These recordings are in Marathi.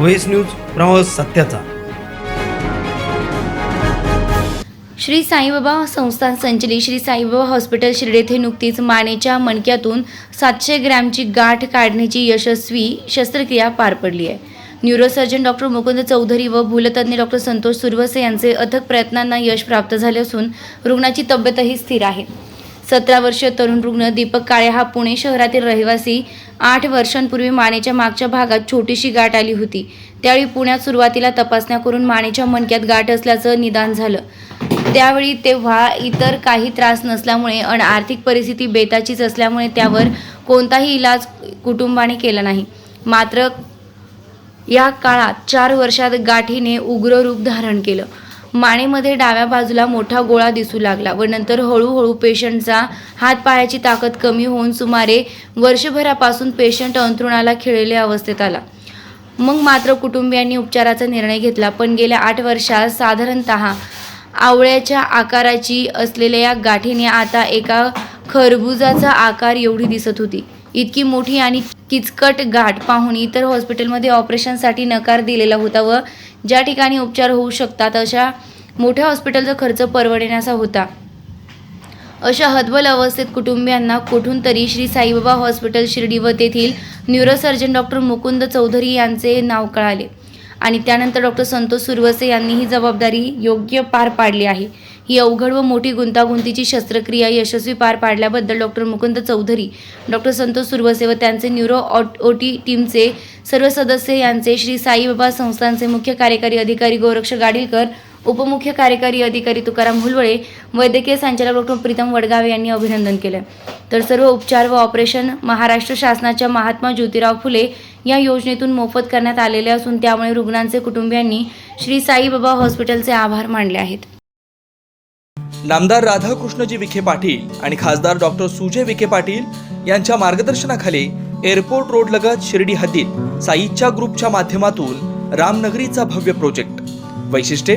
व्हेस न्यूज प्रवास सत्याचा. श्री साईबाबा संस्थान संचलित श्री साईबाबा हॉस्पिटल शिर्डी येथे नुकतीच मानेच्या मणक्यातून सातशे ग्रॅमची गाठ काढण्याची यशस्वी शस्त्रक्रिया पार पडली आहे. न्यूरोसर्जन डॉक्टर मुकुंद चौधरी व भूलतज्ञ डॉक्टर संतोष सुरवसे यांचे अथक प्रयत्नांना यश प्राप्त झाले असून रुग्णाची तब्येतही स्थिर आहे. सतरा वर्षीय तरुण रुग्ण दीपक काळे हा पुणे शहरातील रहिवासी. आठ वर्षांपूर्वी मानेच्या मागच्या भागात छोटीशी गाठ आली होती. त्यावेळी पुण्यात सुरुवातीला तपासण्या करून मानेच्या मणक्यात गाठ असल्याचं निदान झालं. त्यावेळी तेव्हा इतर काही त्रास नसल्यामुळे आणि आर्थिक परिस्थिती बेताचीच असल्यामुळे त्यावर कोणताही इलाज कुटुंबाने केला नाही. मात्र या काळात चार वर्षात गाठीने उग्र रूप धारण केलं. मानेमध्ये डाव्या बाजूला मोठा गोळा दिसू लागला व नंतर हळूहळू पेशंटचा हातपायाची ताकद कमी होऊन सुमारे वर्षभरापासून पेशंट अंथरुणाला खिळलेल्या अवस्थेत आला. मग मात्र कुटुंबियांनी उपचाराचा निर्णय घेतला पण गेल्या आठ वर्षात साधारणत आवळ्याच्या आकाराची असलेल्या या गाठीने आता एका खरबुजाचा आकार एवढी दिसत होती. इतकी मोठी आणि किचकट गाठ पाहून इतर हॉस्पिटलमध्ये ऑपरेशनसाठी नकार दिलेला होता व ज्या ठिकाणी उपचार होऊ शकतात अशा मोठ्या हॉस्पिटलचा खर्च परवडण्याचा होता. अशा हतबल अवस्थेत कुटुंबियांना कुठून तरी श्री साईबाबा हॉस्पिटल शिर्डी व तेथील न्यूरोसर्जन डॉक्टर मुकुंद चौधरी यांचे नाव कळाले आणि त्यानंतर डॉक्टर संतोष सुरवसे यांनी ही जबाबदारी योग्य पार पाडली आहे. ही अवघड व मोठी गुंतागुंतीची शस्त्रक्रिया यशस्वी पार पाडल्याबद्दल डॉक्टर मुकुंद चौधरी डॉक्टर संतोष सुरवसे व त्यांचे न्यूरो ओ टी टीमचे सर्व सदस्य यांचे श्री साईबाबा संस्थांचे मुख्य कार्यकारी अधिकारी गोरक्ष गाडीलकर उपमुख्य कार्यकारी अधिकारी तुकाराम हुलवळे वैद्यकीय संचालक डॉक्टर प्रीतम वडगावे यांनी अभिनंदन केलं. तर सर्व उपचार व ऑपरेशन महाराष्ट्र शासनाच्या महात्मा ज्योतिराव फुले या योजनेतून मोफत करण्यात आलेले असून त्यामुळे रुग्णांचे कुटुंबियांनी श्री साईबाबा हॉस्पिटलचे आभार मानले आहेत. नामदार राधाकृष्णजी विखे पाटील आणि खासदार डॉक्टर सुजय विखे पाटील यांच्या मार्गदर्शनाखाली एअरपोर्ट रोड लगत शिर्डी हद्दीत साईच्या ग्रुपच्या माध्यमातून रामनगरीचा भव्य प्रोजेक्ट. वैशिष्ट्ये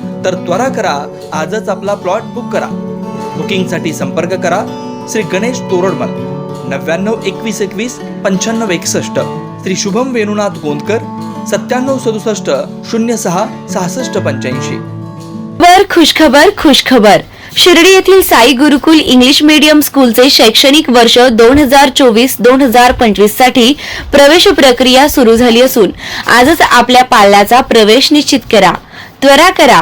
तर त्वरा करा. आजच आपला प्लॉट बुक करा. बुकिंगसाठी संपर्क करा. श्री गणेश तोरडमल नव्याण्णव एकवीस एकवीस पंच्याण्णव एकसष्ट. श्री शुभम वेणुनाथ गोंदकर सत्त्याण्णव सदुसष्ट शून्य सहा सहासष्ट पंच्याऐंशी. वर खुशखबर खुशखबर. शिर्डी येथील साई गुरुकुल इंग्लिश मीडियम स्कूलचे शैक्षणिक वर्ष दोन हजार चोवीस दोन हजार पंचवीससाठी प्रवेश प्रक्रिया सुरू झाली असून आजच आपल्या पाल्याचा प्रवेश निश्चित करा. त्वरा करा.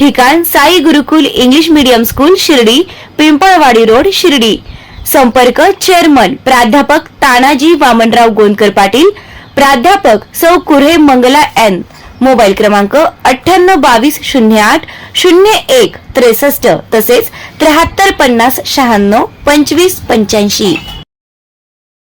ठिकाण Sai Gurukul English medium school Shirdi Pimpalwadi road Shirdi. संपर्क चेअरमन प्राध्यापक तानाजी वामनराव गोंदकर पाटील प्राध्यापक सौ कुरे मंगला एन. मोबाईल क्रमांक अठ्ठ्याण्णव बावीस शून्य आठ शून्य एक त्रेसष्ट तसेच त्र्याहत्तर पन्नास शहाण्णव पंचवीस पंच्याऐंशी.